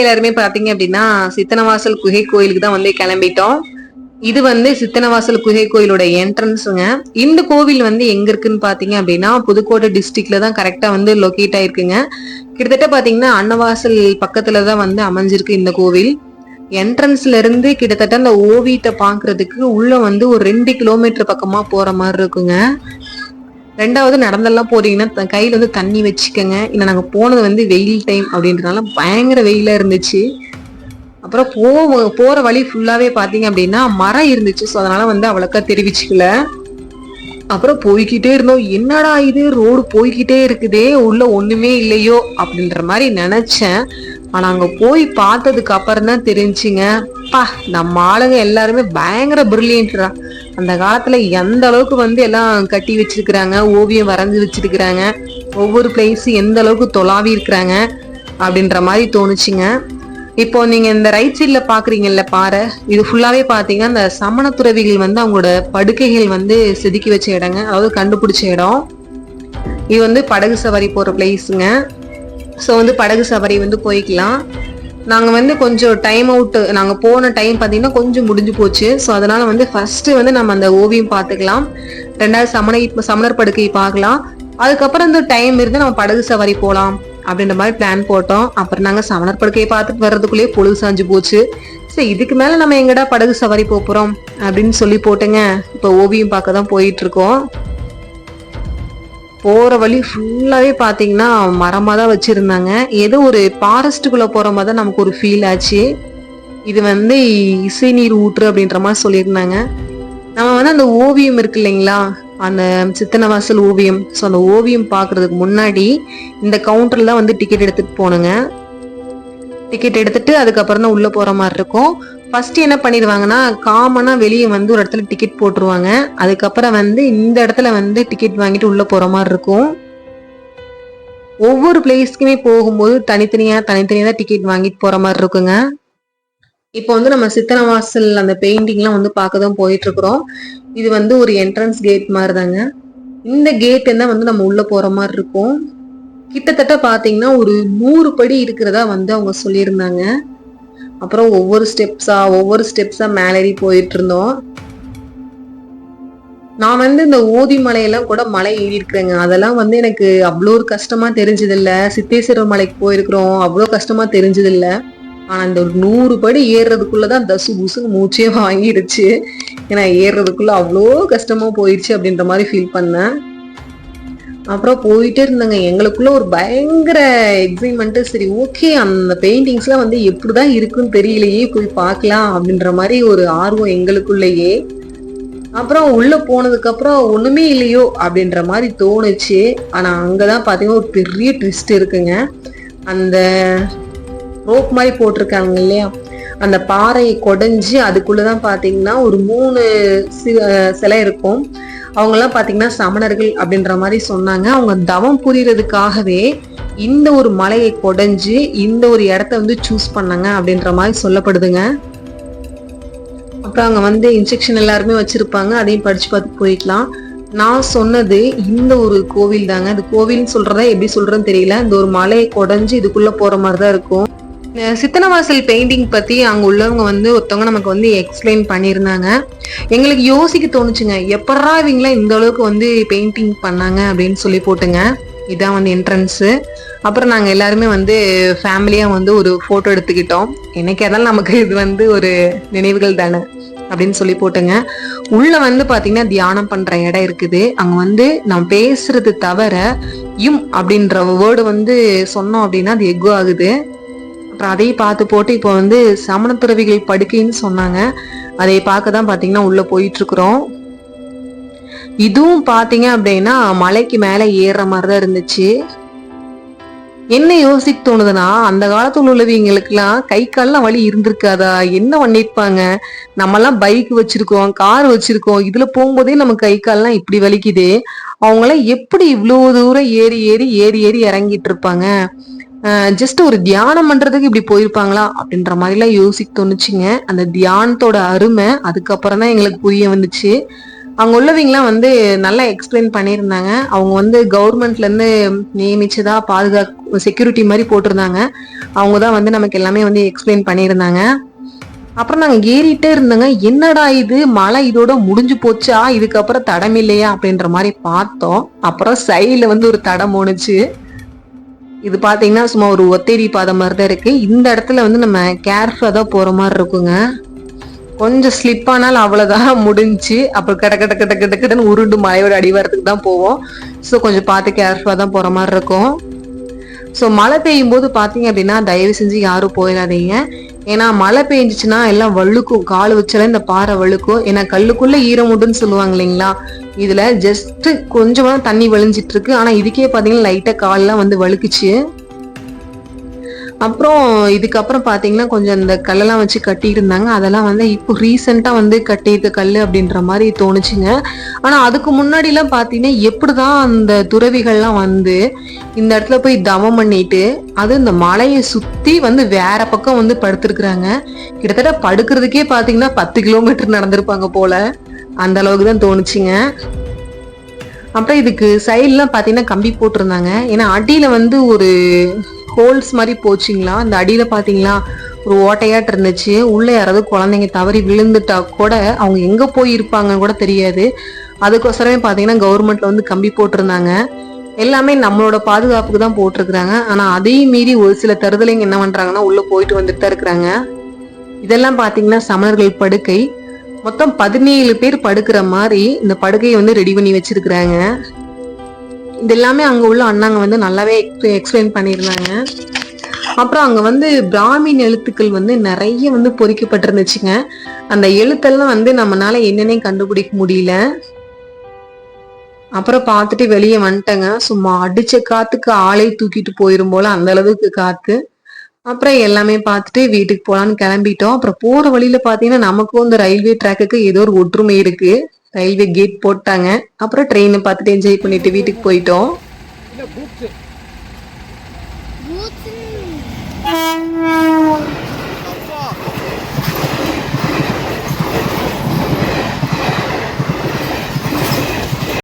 எல்லாருமே பாத்தீங்க அப்படின்னா சித்தனவாசல் குகை கோயிலுக்கு தான் வந்து கிளம்பிட்டோம். இது வந்து சித்தனவாசல் குகை கோயிலோட என்ட்ரன்ஸுங்க இந்த கோவில் வந்து எங்க இருக்குன்னு பாத்தீங்க அப்படின்னா புதுக்கோட்டை டிஸ்ட்ரிக்ட்ல தான் கரெக்டா வந்து லொக்கேட் ஆயிருக்குங்க. கிட்டத்தட்ட பாத்தீங்கன்னா அன்னவாசல் பக்கத்துல தான் வந்து அமைஞ்சிருக்கு இந்த கோவில். என்ட்ரன்ஸ்ல இருந்து கிட்டத்தட்ட அந்த ஓவியத்தை பாக்குறதுக்கு உள்ள வந்து ஒரு ரெண்டு கிலோமீட்டர் பக்கமா போற மாதிரி இருக்குங்க. ரெண்டாவது நடந்தெல்லாம் போறீங்கன்னா கையில் கையில வந்து தண்ணி வச்சுக்கோங்க. இல்லை நாங்கள் போனது வந்து வெயில் டைம் அப்படின்றதுனால பயங்கர வெயிலாக இருந்துச்சு. அப்புறம் போ போகிற வழி ஃபுல்லாகவே பார்த்தீங்க அப்படின்னா மரம் இருந்துச்சு. ஸோ அதனால வந்து அவ்வளோக்கா தெரிவிச்சுக்கல. அப்புறம் போய்கிட்டே இருந்தோம். என்னடா இது? ரோடு போய்கிட்டே இருக்குதே. உள்ள ஒன்றுமே இல்லையோ? அப்படின்ற மாதிரி நினச்சேன். ஆனால் அங்கே போய் பார்த்ததுக்கு அப்புறம் தான் தெரிஞ்சுங்க. பா நம்ம ஆளுங்க எல்லாருமே பயங்கர பிரில்லியன்ட்ரா அந்த காலத்துல எந்த அளவுக்கு வந்து எல்லாம் கட்டி வச்சிருக்கிறாங்க ஓவியம் வரைஞ்சு வச்சிருக்கிறாங்க ஒவ்வொரு பிளேஸும் எந்த அளவுக்கு தொலாவி இருக்கிறாங்க அப்படின்ற மாதிரி தோணுச்சுங்க. இப்போ நீங்க இந்த ரைட் சைட்ல பாக்குறீங்கல்ல பாறை இது ஃபுல்லாவே பாத்தீங்கன்னா இந்த சமண துறவிகள் வந்து அவங்களோட படுக்கைகள் வந்து செதுக்கி வச்ச இடங்க அதாவது கண்டுபிடிச்ச இடம். இது வந்து படகு சவாரி போற பிளேஸுங்க ஸோ வந்து படகு சவாரி வந்து போய்க்கலாம். நாங்கள் வந்து கொஞ்சம் டைம் அவுட்டு நாங்கள் போன டைம் பார்த்தீங்கன்னா கொஞ்சம் முடிஞ்சு போச்சு. ஸோ அதனால வந்து ஃபர்ஸ்ட் வந்து நம்ம அந்த ஓவியம் பார்த்துக்கலாம் ரெண்டாவது சமண சமணர் படுக்கை பார்க்கலாம் அதுக்கப்புறம் இந்த டைம் இருந்து நம்ம படகு சவாரி போகலாம் அப்படின்ற மாதிரி பிளான் போட்டோம். அப்புறம் நாங்கள் சமணர் படுக்கையை பார்த்துட்டு வர்றதுக்குள்ளேயே பொழுது சாஞ்சு போச்சு. சரி இதுக்கு மேலே நம்ம எங்கடா படகு சவாரி போகிறோம் அப்படின்னு சொல்லி போட்டுங்க. இப்போ ஓவியம் பார்க்க தான் போயிட்டு இருக்கோம். போகிற வழி ஃபுல்லாகவே பார்த்தீங்கன்னா மரமாக தான் வச்சுருந்தாங்க. ஏதோ ஒரு ஃபாரஸ்ட்டுக்குள்ளே போகிற மாதிரி தான் நமக்கு ஒரு ஃபீல் ஆச்சு. இது வந்து இசை நீர் ஊற்று அப்படின்ற மாதிரி சொல்லியிருந்தாங்க. நம்ம வந்து அந்த ஓவியம் இருக்கு இல்லைங்களா? அந்த சித்தனவாசல் ஓவியம். ஸோ அந்த ஓவியம் பார்க்கறதுக்கு முன்னாடி இந்த கவுண்டரில் தான் வந்து டிக்கெட் எடுத்துகிட்டு போனுங்க. டிக்கெட் எடுத்துட்டு அதுக்கப்புறம் தான் உள்ளே போகிற மாதிரி இருக்கும். ஃபர்ஸ்ட் என்ன பண்ணிடுவாங்கன்னா காமனாக வெளியே வந்து ஒரு இடத்துல டிக்கெட் போட்டுருவாங்க. அதுக்கப்புறம் வந்து இந்த இடத்துல வந்து டிக்கெட் வாங்கிட்டு உள்ள போற மாதிரி இருக்கும். ஒவ்வொரு பிளேஸ்க்குமே போகும்போது தனித்தனியா தனித்தனியா தான் டிக்கெட் வாங்கிட்டு போற மாதிரி இருக்குங்க. இப்போ வந்து நம்ம சித்தனவாசல் அந்த பெயிண்டிங்லாம் வந்து பார்க்க தான் போயிட்டு இருக்கிறோம் இது வந்து ஒரு என்ட்ரன்ஸ் கேட் மாதிரி தாங்க இந்த கேட் தான் வந்து நம்ம உள்ள போற மாதிரி இருக்கும். கிட்டத்தட்ட பாத்தீங்கன்னா ஒரு நூறு படி இருக்கிறதா வந்து அவங்க சொல்லியிருந்தாங்க. அப்புறம் ஒவ்வொரு ஸ்டெப்ஸாக ஒவ்வொரு ஸ்டெப்ஸாக மேலேறி போயிட்டு இருந்தோம். நான் வந்து இந்த ஓதி மலையெல்லாம் கூட மலை ஏறி இருக்கிறேங்க. அதெல்லாம் வந்து எனக்கு அவ்வளோ ஒரு கஷ்டமா தெரிஞ்சது சித்தேஸ்வரர் மலைக்கு போயிருக்கிறோம். அவ்வளோ கஷ்டமா தெரிஞ்சதில்லை. ஆனால் இந்த ஒரு நூறு படி ஏறுறதுக்குள்ளதான் தசு புசுன்னு மூச்சே வாங்கிடுச்சு. ஏன்னா ஏறுறதுக்குள்ள அவ்வளோ கஷ்டமா போயிடுச்சு அப்படின்ற மாதிரி ஃபீல் பண்ணேன். அப்புறம் போயிட்டே இருந்தாங்க. எங்களுக்குள்ள ஒரு பயங்கர எக்ஸைட்மெண்ட்டு சரி ஓகே அந்த பெயிண்டிங்ஸ்லாம் வந்து எப்படிதான் இருக்குன்னு தெரியலையே போய் பார்க்கலாம் அப்படின்ற மாதிரி ஒரு ஆர்வம் எங்களுக்குள்ளேயே. அப்புறம் உள்ள போனதுக்கப்புறம் ஒன்றுமே ஒண்ணுமே இல்லையோ அப்படின்ற மாதிரி தோணுச்சு. ஆனா அங்கதான் பாத்தீங்கன்னா ஒரு பெரிய ட்விஸ்ட் இருக்குங்க. அந்த ரோப் மாதிரி போட்டிருக்காங்க இல்லையா? அந்த பாறையை கொடைஞ்சு அதுக்குள்ளதான் பாத்தீங்கன்னா ஒரு மூணு சில சிலை இருக்கும். அவங்கெல்லாம் பார்த்தீங்கன்னா சமணர்கள் அப்படின்ற மாதிரி சொன்னாங்க. அவங்க தவம் புரியறதுக்காகவே இந்த ஒரு மலையை கொடைஞ்சு இந்த ஒரு இடத்த வந்து சூஸ் பண்ணாங்க அப்படின்ற மாதிரி சொல்லப்படுதுங்க. அப்புறம் அவங்க வந்து இன்ஜெக்ஷன் எல்லாருமே வச்சிருப்பாங்க. அதையும் படிச்சு பார்த்து போய்க்கலாம். நான் சொன்னது இந்த ஒரு கோவில் தாங்க. இந்த கோவில்னு சொல்றதா எப்படி சொல்றேன்னு தெரியல. இந்த ஒரு மலையை கொடைஞ்சு இதுக்குள்ள போற மாதிரி தான் இருக்கும். சித்தனவாசல் பெயிண்டிங் பத்தி அங்க உள்ளவங்க வந்து ஒருத்தவங்க நமக்கு வந்து எக்ஸ்பிளைன் பண்ணியிருந்தாங்க. எங்களுக்கு யோசிக்க தோணுச்சுங்க. எப்படா இவங்களாம் இந்த அளவுக்கு வந்து பெயிண்டிங் பண்ணாங்க அப்படின்னு சொல்லி போட்டுங்க. இதான் வந்து என்ட்ரன்ஸு அப்புறம் நாங்கள் எல்லாருமே வந்து ஃபேமிலியாக வந்து ஒரு ஃபோட்டோ எடுத்துக்கிட்டோம். என்னைக்கு நமக்கு இது வந்து ஒரு நினைவுகள் தானே அப்படின்னு சொல்லி போட்டுங்க. உள்ள வந்து பாத்தீங்கன்னா தியானம் பண்ற இடம் இருக்குது. அங்க வந்து நம்ம பேசுறது தவிர யும் அப்படின்ற வேர்டு வந்து சொன்னோம் அப்படின்னா அது எக்கோ ஆகுது. அப்புறம் அதையும் பார்த்து போட்டு இப்போ வந்து சமணத்துறவிகள் படுக்கைன்னு சொன்னாங்க. அதை பார்க்க தான் பாத்தீங்கன்னா உள்ள போயிட்டு இருக்கிறோம் இதுவும் பார்த்தீங்க அப்படின்னா மலைக்கு மேல ஏறுற மாதிரி தான் இருந்துச்சு. என்ன யோசிக்க தோணுதுன்னா அந்த காலத்துல உள்ளவங்களுக்குலாம் கை கால்லாம் வலி இருந்திருக்காதா? என்ன பண்ணிருப்பாங்க நம்மலாம் பைக் வச்சிருக்கோம் கார் வச்சிருக்கோம். இதுல போகும்போதே நம்ம கை கால்லாம் இப்படி வலிக்குது. அவங்களாம் எப்படி இவ்வளவு தூரம் ஏறி ஏறி ஏறி ஏறி இறங்கிட்டு இருப்பாங்க? ஜஸ்ட் ஒரு தியானம் பண்றதுக்கு இப்படி போயிருப்பாங்களா அப்படின்ற மாதிரிலாம் யோசிக்க தோணுச்சுங்க. அந்த தியானத்தோட அருமை அதுக்கப்புறம் தான் எங்களுக்கு புரிய வந்துச்சு. அவங்க உள்ளவங்களாம் வந்து நல்லா எக்ஸ்பிளைன் பண்ணியிருந்தாங்க. அவங்க வந்து கவர்மெண்ட்லேருந்து நியமிச்சதா பாதுகா செக்யூரிட்டி மாதிரி போட்டிருந்தாங்க. அவங்க தான் வந்து நமக்கு எல்லாமே வந்து எக்ஸ்பிளைன் பண்ணியிருந்தாங்க. அப்புறம் நாங்கள் ஏறிட்டே இருந்தோங்க. என்னடா இது? மழை இதோட முடிஞ்சு போச்சா? இதுக்கப்புறம் தடம் இல்லையா? அப்படின்ற மாதிரி பார்த்தோம். அப்புறம் சைடில் வந்து ஒரு தடம் ஓணுச்சு இது பாத்தீங்கன்னா சும்மா ஒரு ஒத்தேரி பாதை மாதிரி தான் இருக்கு. இந்த இடத்துல வந்து நம்ம கேர்ஃபுல்லா தான் போற மாதிரி இருக்குங்க. கொஞ்சம் ஸ்லிப் ஆனால் அவ்வளவுதான் முடிஞ்சு அப்புறம் கட கட கட கட கடன்னு உருண்டு மலையோட அடிவாரத்துக்கு தான் போவோம். ஸோ கொஞ்சம் பார்த்து கேர்ஃபுல்லாக தான் போற மாதிரி இருக்கும். ஸோ மழை பெய்யும் போது பார்த்தீங்க அப்படின்னா தயவு செஞ்சு யாரும் போயிடாதீங்க. ஏன்னா மழை பெஞ்சிச்சுன்னா எல்லாம் வழுக்கும். கால் வச்சாலே இந்த பாறை வழுக்கும். ஏன்னா கல்லுக்குள்ள ஈரம் சொல்லுவாங்க இல்லைங்களா? இதுல ஜஸ்ட் கொஞ்சமா தண்ணி வழிஞ்சிட்டு இருக்கு. ஆனா இதுக்கே பாத்தீங்கன்னா லைட்டா கால்லாம் வந்து வழுக்குச்சு. அப்புறம் இதுக்கப்புறம் பார்த்தீங்கன்னா கொஞ்சம் இந்த கல்லெல்லாம் வச்சு கட்டிட்டு இருந்தாங்க அதெல்லாம் வந்து இப்போ ரீசெண்டாக வந்து கட்டியிருக்க கல் அப்படின்ற மாதிரி தோணுச்சுங்க. ஆனால் அதுக்கு முன்னாடிலாம் பார்த்தீங்கன்னா எப்படி தான் அந்த துறவிகள்லாம் வந்து இந்த இடத்துல போய் தவம் பண்ணிட்டு அது இந்த மலையை சுற்றி வந்து வேற பக்கம் வந்து படுத்துருக்குறாங்க. கிட்டத்தட்ட படுக்கிறதுக்கே பார்த்தீங்கன்னா பத்து கிலோமீட்டர் நடந்திருப்பாங்க போல. அந்த அளவுக்கு தான் தோணுச்சுங்க. அப்புறம் இதுக்கு சைட்லாம் பார்த்தீங்கன்னா கம்பி போட்டிருந்தாங்க. ஏன்னா அடியில் வந்து ஒரு ஹோல்ஸ் மாதிரி போச்சுங்களா? அந்த அடியில் பார்த்தீங்களா ஒரு ஓட்டையாட்டு இருந்துச்சு. உள்ளே யாராவது குழந்தைங்க தவறி விழுந்துட்டா கூட அவங்க எங்கே போய் இருப்பாங்கன்னு கூட தெரியாது. அதுக்கோசரமே பார்த்தீங்கன்னா கவர்மெண்ட்ல வந்து கம்பி போட்டிருந்தாங்க. எல்லாமே நம்மளோட பாதுகாப்புக்கு தான் போட்டிருக்கிறாங்க. ஆனால் அதையும் மீறி ஒரு சில தருதலைங்க என்ன பண்ணுறாங்கன்னா உள்ளே போயிட்டு வந்துட்டு தான் இருக்கிறாங்க. இதெல்லாம் பார்த்தீங்கன்னா சமணர்கள் படுக்கை. மொத்தம் பதினேழு பேர் படுக்கிற மாதிரி இந்த படுக்கையை வந்து ரெடி பண்ணி வச்சிருக்கிறாங்க. இது எல்லாமே அங்க உள்ள அண்ணாங்க வந்து நல்லாவே எக்ஸ்பிளைன் பண்ணியிருந்தாங்க. அப்புறம் அங்க வந்து பிராமின் எழுத்துக்கள் வந்து நிறைய வந்து பொறிக்கப்பட்டிருந்துச்சுங்க. அந்த எழுத்தெல்லாம் வந்து நம்மனால என்னன்னே கண்டுபிடிக்க முடியல. அப்புறம் பார்த்துட்டு வெளியே வந்துட்டேங்க. சும்மா அடிச்ச காத்துக்கு ஆளை தூக்கிட்டு போயிரும் போல அந்த அளவுக்கு காத்து. அப்புறம் எல்லாமே பார்த்துட்டு வீட்டுக்கு போலான்னு கிளம்பிட்டோம். அப்புறம் போற வழியில பாத்தீங்கன்னா நமக்கும் இந்த ரயில்வே ட்ராக்குக்கு ஏதோ ஒரு ஒற்றுமை இருக்கு. ரயில்வே கேட் போட்டாங்க. அப்புறம் ட்ரெயினை பார்த்துட்டு என்ஜாய் பண்ணிட்டு வீட்டுக்கு போயிட்டோம். பூத்து